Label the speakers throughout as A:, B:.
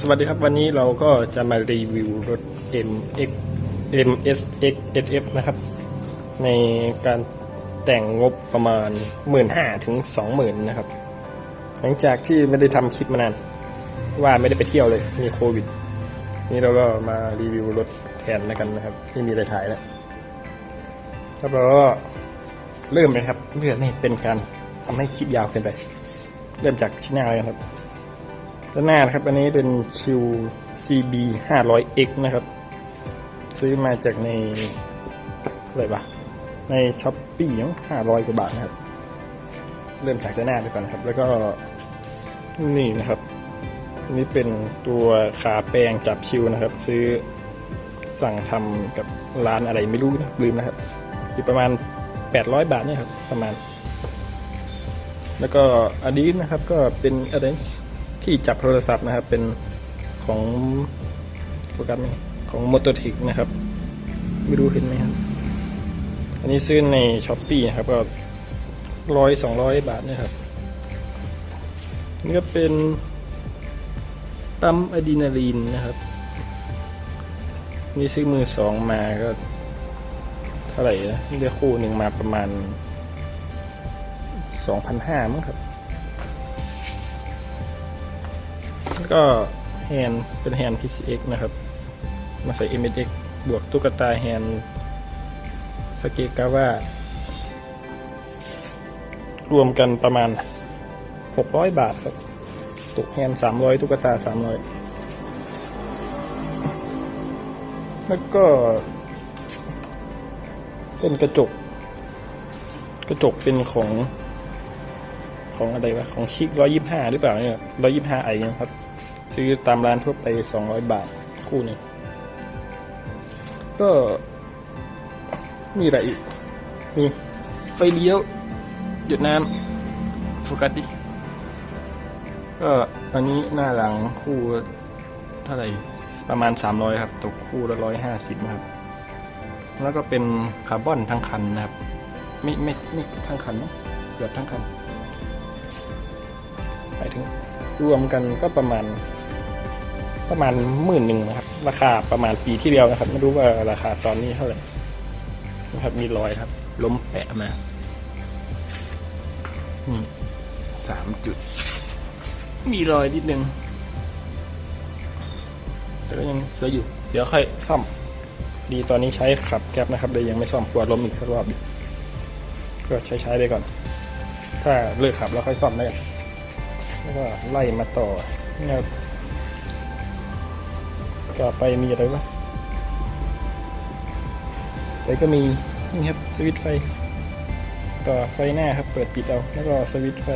A: สวัสดีครับวันนี้เราก็จะมารีวิวรถ MX MSX SF นะครับ ในการแต่งงบประมาณ 1 5ื่นถึง20,000นะครับ หลังจากที่ไม่ได้ทำคลิปมานาน ว่าไม่ได้ไปเที่ยวเลยมีโควิด นี่เราก็มารีวิวรถแทนแล้วกันนะครับไม่มีอะไรถ่ายแล้วแล้วเราก็เริ่มเลยครับเพื่อไม่ให้เป็นการทำให้คลิปยาวเกินไป เริ่มจากชิ้นหน้าเลยครับ ด้านหน้านะครับอันนี้เป็นชิว CB 500X นะครับ ซื้อมาจากในอะไรปะในช้อปปี้ยัง500กว่าบาทนะครับ เริ่มจากด้านหน้าไปก่อนนะครับ แล้วก็นี่นะครับนนี้เป็นตัวขาแปลงจับชิวนะครับ ซื้อสั่งทำกับร้านอะไรไม่รู้นะลืมนะครับอยู่ประมาณ 800 บาทเนี่ยครับประมาณ แล้วก็อันนี้นะครับก็เป็นอะไร ที่จับโทรศัพท์นะครับ เป็นของโฟกัสไหมของ m o t o t i c นะครับ ไม่รู้เห็นไหมครับ อันนี้ซื้อในช้อปปี้นะครับ ก็ร้อยสองร้อยบาทนะครับ นี่ก็เป็นปั๊มอะดรีนาลีนนะครับ นี่ซื้อมือสองมาก็เท่าไหร่นะนี่ได้คู่หนึ่งมาประมาณสองพันห้ามั้งครับ ก็แฮนด์เป็นแฮนด์ PCX นะครับ มาใส่ MSX บวกตุ๊กตาแฮนด์สเกกาว่ารวมกันประมาณ 600 บาทครับตกแฮนด์300 ตุ๊กตา 300 แล้วก็ เป็นกระจก กระจกเป็นของ ของอะไรวะ ของคิกร้อยยี่ห้าหรือเปล่าเนี่ยร้อยยี่ห้าไอนะครับ ซื้อตามร้านทั่วไปสองร้อยบาทคู่หนึงก็มีอะไรอีก มีไฟเลี้ยว หยุดน้ำโฟกัสดิ ก็อันนี้หน้าหลังคู่เท่าไหร่ประมาณ 300 ครับ ตกคู่ละ 150 ครับ แล้วก็เป็นคาร์บอนทั้งคันนะครับ ไม่ไม่ไม่ทั้งคันนะเกือบทั้งคันหมายถึงรวมกันก็ประมาณ ประมาณหมื่นหนึ่งนะครับ ราคาประมาณปีที่แล้วนะครับ ไม่รู้ว่าราคาตอนนี้เท่าไหร่นะครับมีรอยครับ ล้มแปะมานี่สามจุด มีรอยนิดนึงแต่ก็ยังสวยอยู่ เดี๋ยวค่อยซ่อม ดีตอนนี้ใช้ขับแก๊ปนะครับเลยยังไม่ซ่อมกลัวล้มอีกสักรอบก็ใช้ใช้ไปก่อน ถ้าเลิกขับแล้วค่อยซ่อมได้แล้วก็ไล่มาต่อเนี่ ยต่อไปมีอะไรวะไปก็มีนี่ครับสวิตช์ไฟ ต่อไฟหน้าครับเปิดปิดเอา แล้วก็สวิตช์ไฟ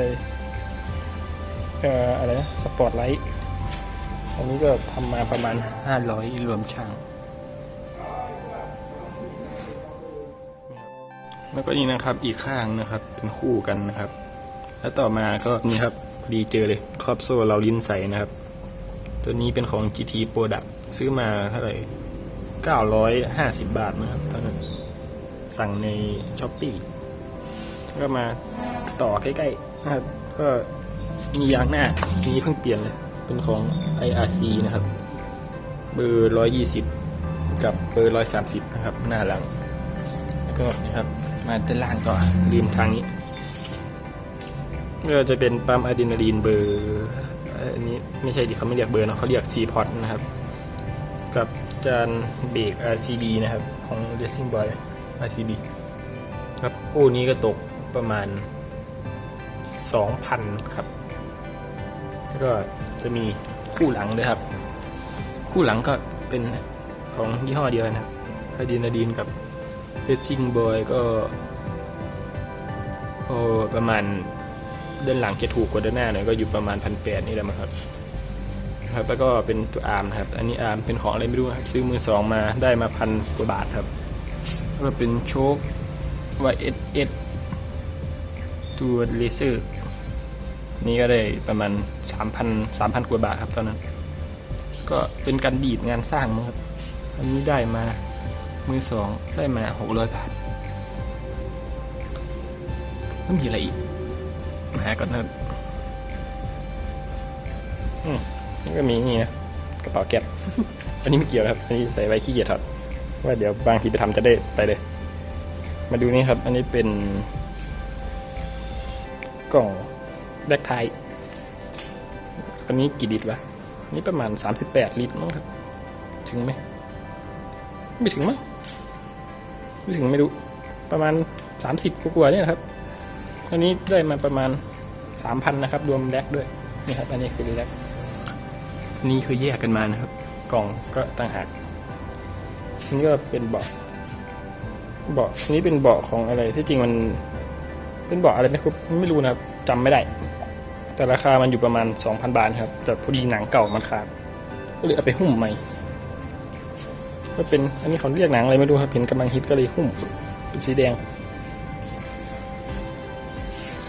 A: เอ่ออะไรนะสปอตไลท์อันนี้ก็ทำมาประมาณ 500 รวมช่าง แล้วก็นี่นะครับอีกข้างนะครับเป็นคู่กันนะครับ แล้วต่อมาก็นี่ครับพอดีเจอเลยครอบโซ่เราลิ้นใสนะครับ ตัวนี้เป็นของ GT Product ซื้อมาเท่าไหร่950บาทนะครับตอนนั้นสั่งใน s h อ p e e ก็มาต่อใกล้ๆนะครับ ก็มียางหน้านี้เพิ่งเปลี่ยนเลย เป็นของ IRC นะครับ เบอร์120กับเบอร์130นะครับ หน้าหลัง แล้วก็นะครับมาด้านล่างต่อริมทางนี้ก็จะเป็นปั๊มอะดรีนาลีนเบอร์อันนี้ไม่ใช่ดิเขาไม่เรียกเบอร์นะเขาเรียก C พอตนะครับ กับจานเบรก RCB นะครับ ของ Racing Boy RCB ครับคู่นี้ก็ตกประมาณ 2,000 ครับ แล้วก็จะมีคู่หลังด้วยครับ คู่หลังก็เป็นของยี่ห้อเดียวนะครับอะดีนาลีนกับ Racing Boy ก็โอ้ประมาณด้านหลังจะถูกกว่าด้านหน้าหน่อยก็อยู่ประมาณพันแปดนี่แหละมั้งครับ ครับแล้วก็เป็นตัวอาร์มครับ อันนี้อาร์มเป็นของอะไรไม่รู้ครับ ซื้อมือสองมาได้มาพันกว่าบาทครับแล้วก็เป็นโชค YSS ตัวเลเซอร์นี่ก็ได้ประมาณ 3,000 3,000 กว่าบาทครับตอนนั้น ก็เป็นการดีดงานสร้างมั้งครับ อันนี้ได้มามือสองได้มา 600 บาทต้องมีอะไรอีก หาก่อนนะครับอืมแล้ว ก็มีนี่นะกระเป๋าแก๊ปอันนี้ไม่เกี่ยวนะครับ อันนี้ใส่ไว้ขี้เกียจถอดว่าเดี๋ยวบางทีไปทำจะได้ไปเลย มาดูนี่ครับ อันนี้เป็นกล่องแบกไทายอันนี้กี่ลิตรวะอันนี่ประมาณ 38 ลิตรมั้งครับ ถึงไหม ไม่ถึงมั้ง ไม่ถึงไม่รู้ ประมาณ 30กว่าๆเนี่ยนะครับ อันนี้ได้มาประมาณ 3,000 นะครับ รวมแลกด้วย นี่ครับ อันนี้คือแลกอั นนี้คือแยกกันมานะครับ กล่องก็ต่างหากอันนี้ก็เป็นเบาะเบาะนนี้เป็นเบาะของอะไรที่จริงมัน เป็นเบาะอะไรนะครับไม่รู้นะครับจำไม่ได้ แต่ราคามันอยู่ประมาณ 2,000 บาทครับ แต่พอดีหนังเก่ามันขาดก็เลยเอาไปหุ้มใหม่ก็เป็นอันนี้เขาเรียกหนังอะไรไม่รู้ครับเห็นกำลังฮิตก็เลยหุ้มเป็นสีแดง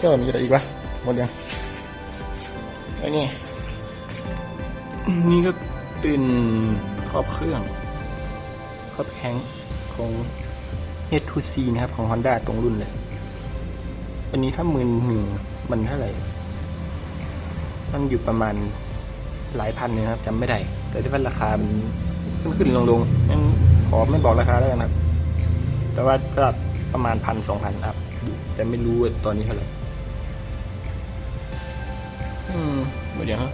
A: ก็มีอะไรอีกวะหมดยังไอ้นี่ นี่ก็เป็นครอบเครื่อง ครอบแข้งของ H2C นะครับ ของ Honda ตรงรุ่นเลย อันนี้ถ้าหมื่นหนึ่งมันเท่าไหร่ มันอยู่ประมาณหลายพันเลยนะครับจำไม่ได้ แต่ที่ว่าราคามันขึ้นขึ้นลงลงงั้นขอไม่บอกราคาแล้วกันครับ แต่ว่าก็ประมาณพันสองพันอัพอยู่แต่ไม่รู้ตอนนี้เท่าไหร่ อืมหมดยังฮะ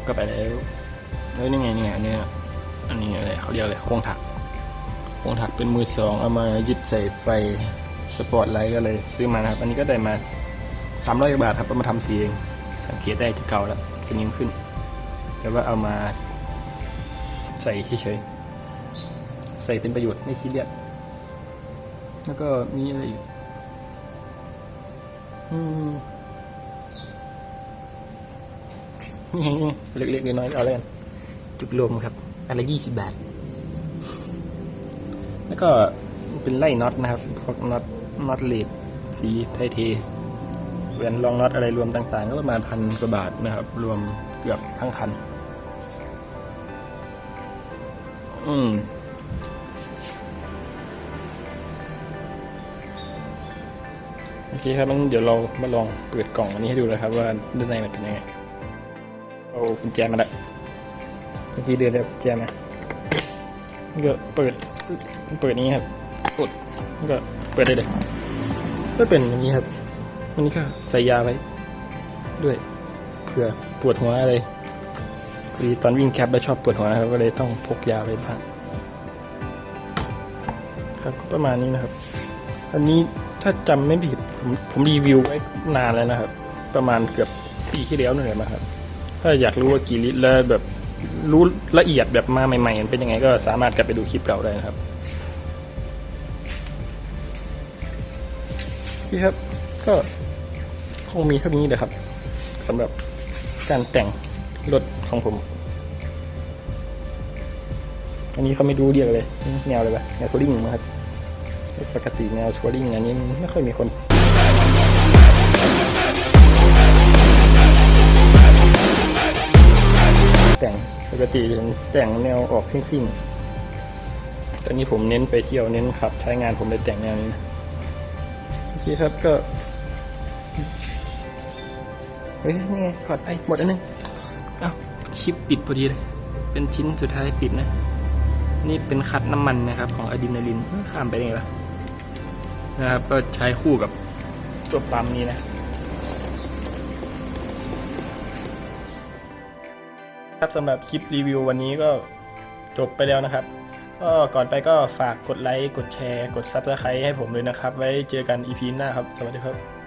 A: กกลับไปแล้วเฮ้ยนี่ไงนี่ไงอันนี้อันนี้อะไรเขาเรียกอะไรโครงถักโครงถักเป็นมือสองเอามายึดใส่ไฟสปอร์ตไลท์ก็เลยซื้อมานะครับ อันนี้ก็ได้มาสามร้อยบาทครับเอามาทำสีเอง สังเกตได้ที่เก่าแล้วสนิมขึ้น แต่ว่าเอามาใส่เฉยๆใส่เป็นประโยชน์ไม่ซีเรียสแล้วก็มีอะไรอีกอืม เล็กๆน้อยๆเอาเลยกันจุกลมครับ อันละยี่สิบบาท แล้วก็เป็นไล่น็อตนะครับ พวกน็อตน็อตเลดสีไทเทแหวนรองน็อตอะไรรวมต่างๆ ก็ประมาณพันกว่าบาทนะครับ รวมเกือบทั้งคัน อืมโอเคครับงั้นเดี๋ยวเรามาลองเปิดกล่องอันนี้ให้ดูนะครับ ว่าด้านในมันเป็นยังไง อากุญแจมาละเมื่อกี้เดือนแล้วกุญแจมานี่ก็เปิดเปิดนี้ครับกดแล้วก็เปิดได้เลยก็เป็นอย่างนี้ครับอันนี้ก็ใส่ยาไว้ด้วยเผื่อปวดหัวอะไรพอดีตอนวิ่งแคปแล้วชอบปวดหัวครับก็เลยต้องพกยาไว้บ้างครับก็ประมาณนี้นะครับ อันนี้ถ้าจำไม่ผิดผมผมรีวิวไว้นานแล้วนะครับ ประมาณเกือบปีที่แล้วนั่นแหละมั้งครับ ถ้าอยากรู้ว่ากี่ลิตรแล้วแบบรู้ละเอียดแบบมาใหม่ๆมันเป็นยังไงก็สามารถกลับไปดูคลิปเก่าได้นะครับโอเคครับ ก็คงมีเท่านี้เลยครับสำหรับการแต่งรถของผม อันนี้เขาไม่รู้เรียกเลยแนวอะไรวะแนวทัวริงนะครับ ปกติแนวทัวริงอันนี้ไม่ค่อยมีคน ติผมแต่งแนวออกซิ่งๆ ตอนนี้ผมเน้นไปเที่ยวเน้นขับใช้งานผมเลยแต่งแนวนี้นะโอเคครับก็ เฮ้ยนี่ไงกอดไปหมดอันนึงเอ้าคลิปปิดพอดีเลย เป็นชิ้นสุดท้ายปิดนะ นี่เป็นคัดน้ำมันนะครับ ของอะดรีนาลินข้ามไปได้ไงวะนะครับ ก็ใช้คู่กับตัวปั๊มนี้นะ ครับสำหรับคลิปรีวิววันนี้ก็จบไปแล้วนะครับ ก็ก่อนไปก็ฝากกดไลค์ กดแชร์ กด Subscribe ให้ผมเลยนะครับ ไว้เจอกัน EP หน้าครับ สวัสดีครับ